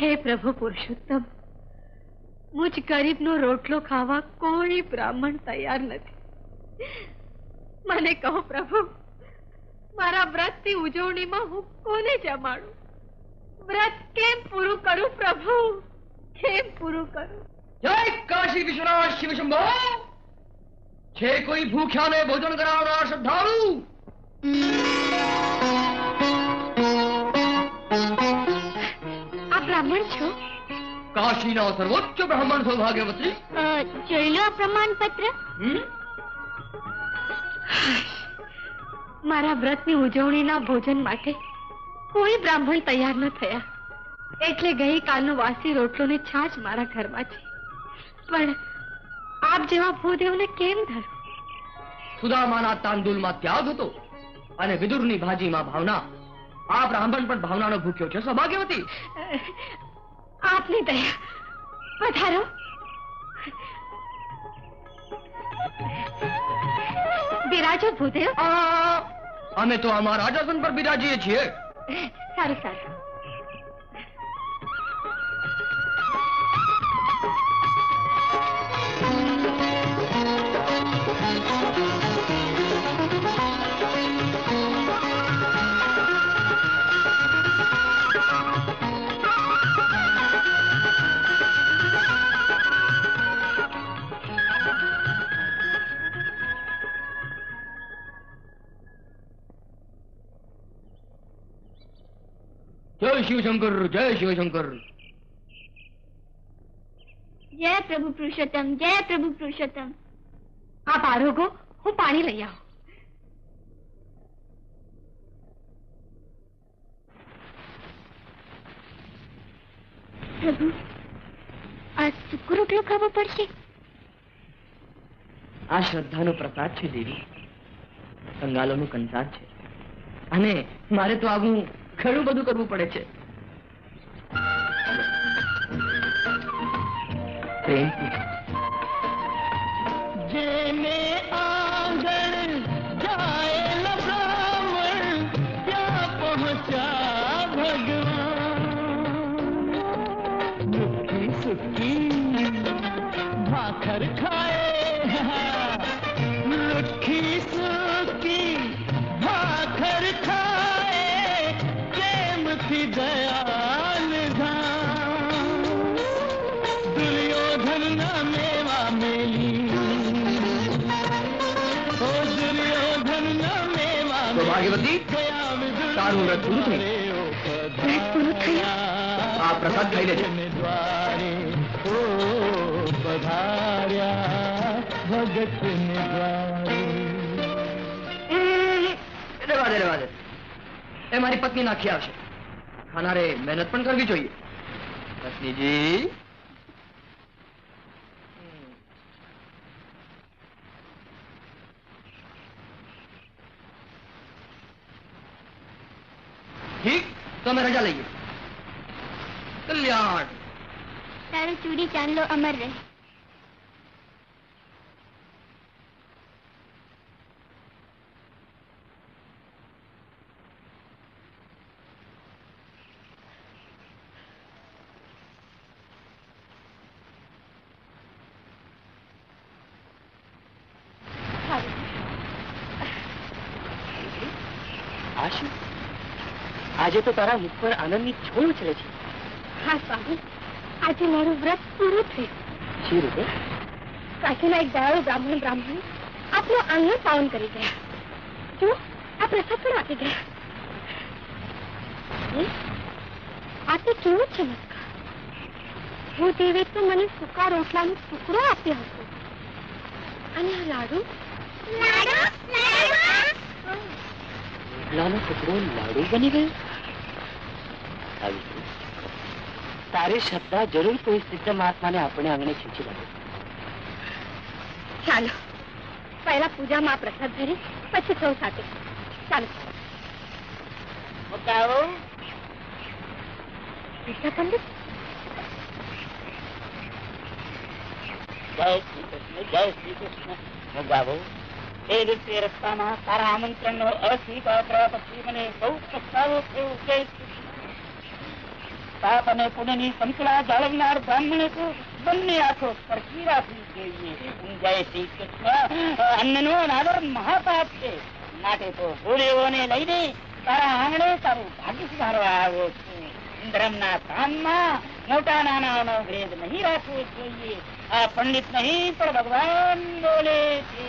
હે પ્રભુ પુરુષોત્તમ, મુજ ગરીબનો રોટલો ખાવા કોઈ બ્રાહ્મણ તૈયાર નથી. મને કહો પ્રભુ, મારા વ્રતની ઉજવણીમાં હું કોને જમાડું? વ્રત કેમ પૂરું કરું પ્રભુ? કેમ પૂરું કરું? જય કાશી વિશ્વનાથ શિવ શંભો! છે કોઈ ભૂખ્યાને ભોજન કરાવનાર શ્રદ્ધાળુ! બ્રાહ્મણ છો? કાશીના સર્વોચ્ચ બ્રાહ્મણ સૌભાગ્યવતી. જોઈ લો પ્રમાણપત્ર? મારા વ્રતની ઉજવણીના ભોજન માટે કોઈ બ્રાહ્મણ તૈયાર ન થયા. એટલે ગઈકાલનો વાસી રોટલો ને છાશ મારા ઘરમાં છે. પણ આપ જેવા ભૂદેવને કેમ ધરો? સુદામાના તાંદુલમાં ત્યાગ હતો અને વિદુરની ભાજીમાં ભાવના આ બ્રાહ્મણ પણ ભાવનાનો ભૂખ્યો છે. સૌભાગ્યવતી. આપની દયા. પધારો બિરાજો ભૂદેવ. અમે તો અમારા રાજાસન પર બિરાજીએ છીએ. સારું સારું. જય શિવશંકર જય શિવશંકર. જય પ્રભુ પુરુષોત્તમ જય પ્રભુ પુરુષોત્તમ. આપ આરોગો હું પાણી લઈ આવું. પ્રભુ આ સૂકો રોટલો ખાવો પડશે? આ શ્રદ્ધાનો પ્રસાદ છે દેવી. કંગાલોનું કંસાદ છે. અને મારે તો આવું ઘણું બધું કરવું પડે છે. જેને આંગણ તારું વ્રત પૂરું થયું. વ્રત પૂરું થયું? આ પ્રસાદ ખાઈ લેજે. દ્વારે ઓ પધાર્યા ભગત રેવા દે રેવા દે એ મારી પત્ની નાખી આવશે. ખાનારે મહેનત પણ કરવી જોઈએ. ठीक? तो मैं रजा लेंगे कल्याण। सारे चूड़ी चाँद लो अमर रहे। Thank you. આજે તો તારા મુખ પર આનંદની છોડ ઉછળે છે. હા સ્વામી. આજે મારું વ્રત પૂરું થયું. શી રીતે? કાશીના એક દયાળુ બ્રાહ્મણ બ્રાહ્મણ આપનો આંગણ પાવન કરી ગયા. જો આ પ્રસાદ પણ આપી ગયા. આ તો કેવો ચમત્કાર. હું દેવે તો મને સૂકા રોટલાનો ટુકડો આપ્યો હતો. અને આ લાડુ? લાનો ટુકડો લાડુ બની ગયો? સાવિત્રી તારી શ્રદ્ધા જરૂર કોઈ સિદ્ધ મહાત્માને આપણે આંગણે ખેંચી લાગે. ચાલો. પહેલા પૂજામાં પ્રસાદ ધરી પછી સૌ સાથે. ચાલો. બતાવો. કૃષ્ણ પંડિત? જય શ્રી કૃષ્ણ જય શ્રી કૃષ્ણ. ભગાવો એ રીતે રસ્તામાં તારા આમંત્રણનો અસ્વીકાર કરવા પછી મને બહુ પસ્તાવો થયો. જય શ્રી પાપ અને પુણ્યની સંકળા જાળવનાર બ્રાહ્મણે તો બંને આંખો સરખી રાખવી જોઈએ જય શ્રી કૃષ્ણ, અન્નનો અનાદર મહાપાપ છે. માટે તો ભૂલેઓને લઈને તારા આંગણે તારું ભાગ્ય સુધારવા આવ્યો છું. કામમાં મોટા નાનાનો ભેદ નહીં રાખવો જોઈએ. આ પંડિત નહીં, પણ ભગવાન બોલે છે.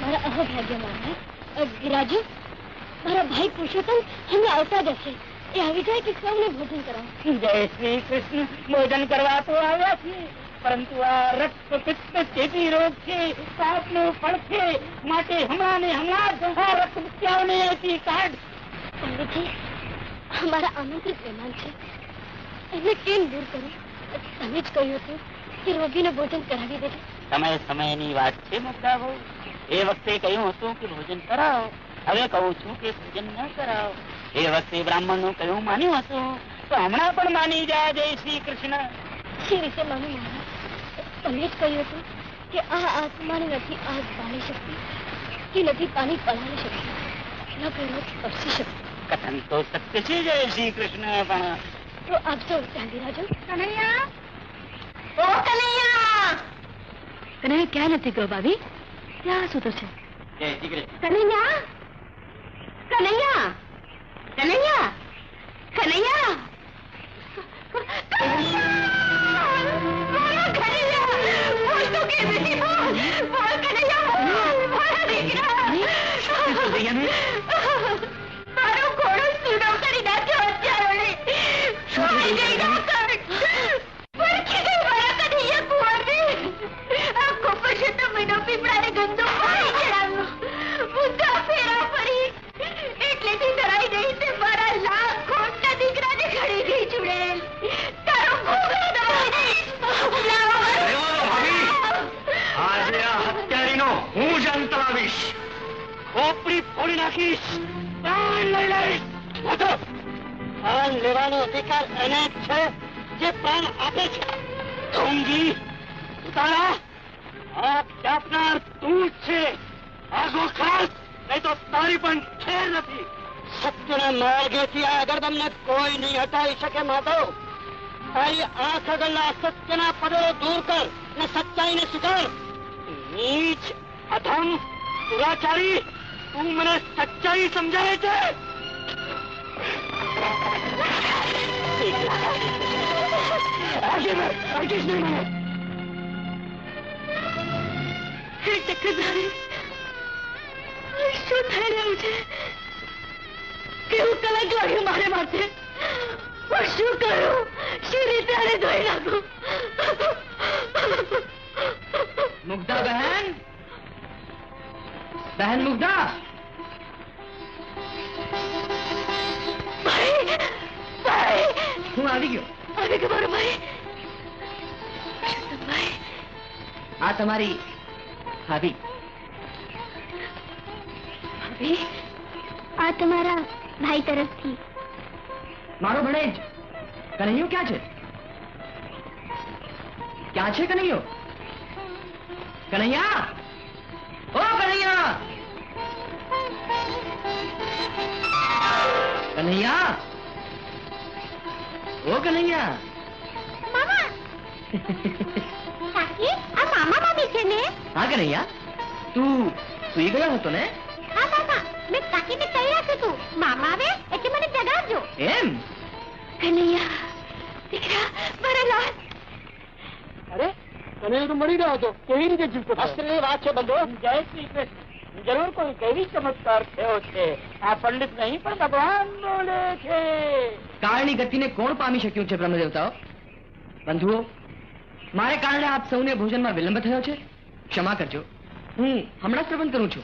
મારા અહોભાગ્ય મારા રાજુ મારા ભાઈ પુરુષોત્તમ હમણાં આવતા જ હશે. એ આવી જાય કે સૌને ભોજન કરાવો? જય શ્રી કૃષ્ણ ભોજન કરવા તો આવ્યા છે. પરંતુ આ રક્ત પિત્ત ચેપી રોગ છે. પાપનું ફળ છે. માટે હમણાં ને હમણાં આ રક્ત અહીંથી કાઢ. પંડિતજી અમારા આમંત્રિત મહેમાન છે. એમને કેમ દૂર કરું તમે જ કહ્યું હતું કે રોગીને ભોજન કરાવી દેજો. સમય સમયની વાત છે મુદ્દા એ વખતે કહ્યું હતું કે ભોજન કરાવો. હવે કહું છું કે ભોજન ન કરાવો. એ વખતે બ્રાહ્મણનું કહ્યું માન્યું હતું તો હમણાં પણ માની જાય જય શ્રી કૃષ્ણ. શી વિશે માનું જ કહ્યું હતું કે આ આત્માને નથી આગ બાળી શકતી કે નથી પાણી પલાળી શકતી ન કહેવું સ્પર્શી શકતી. કથન તો સત્ય છે જય શ્રી કૃષ્ણ પણ તો આપજો ચાંદીરાજો કનૈયા! ઓ કનૈયા! કનૈયા ક્યાં નથી ગયો ભાભી? ક્યાં સૂતો છે? જય શ્રી કૃષ્ણ. કનૈયા! કનૈયા! કનૈયા? કનૈયા? ફોડી નાખીશ પ્રાણ લઈ લઈશ! વધો. પ્રાણ લેવાનો અધિકાર એને જ છે જે પ્રાણ આપે છે. ઢોંગી તારા આપ ચાપનાર તું જ છે. આગો ખાસ, નહીં તો તારી પણ ખેર નથી. સત્યના માર્ગેથી આ અગરદમને કોઈ નહીં હટાવી શકે, માધવ. તારી આંખ આગળના સત્યના પદો દૂર કર ને સચ્ચાઈને સ્વીકાર. નીચ, અધમ દુરાચારી તું મને સચ્ચાઈ સમજાવે છે હે ચક્રધારી આ શું થઈ રહ્યું છે કેવું કલંક લાગ્યું મારે માથે હું શું કરું શી રીતે આને ધોઈ નાખું મુગ્ધા બહેન બહેન મુગ્ધા ભાઈ ભાઈ હું આવી ગયો આવી ગયો મારો ભાઈ પુરુષોત્તમ ભાઈ આ તમારી ભાભી ભાભી આ તમારા ભાઈ તરફથી મારો ભણેજ કનૈયો ક્યાં છે ક્યાં છે કનૈયો કનૈયા કનૈયા ઓ કનૈયા મામા કાકી આ મામા મામી છે ને હા કનૈયા તું સુઈ ગયો હતો ને હા મામા મેં કાકીને કહી રાખ્યું તું મામા આવે એટલે મને જગાડજો એમ કનૈયા દીકરા મારા લાલ અરે તને તો મળી રહ્યો હતો. કેવી રીતે જીવતો અસલી વાત છે બધો? જય શ્રી કૃષ્ણ. જરૂર કોઈ કેવી ચમત્કાર થયો છે? આ પંડિત નહીં પણ ભગવાન બોલે છે. કાળની ગતિને કોણ પામી શક્યું છે બ્રહ્મદેવતાઓ? બંધુઓ મારે કારણે આપ સૌને ભોજનમાં વિલંબ થયો છે? ક્ષમા કરજો. હું હમણાં જ પ્રબંધ કરું છું.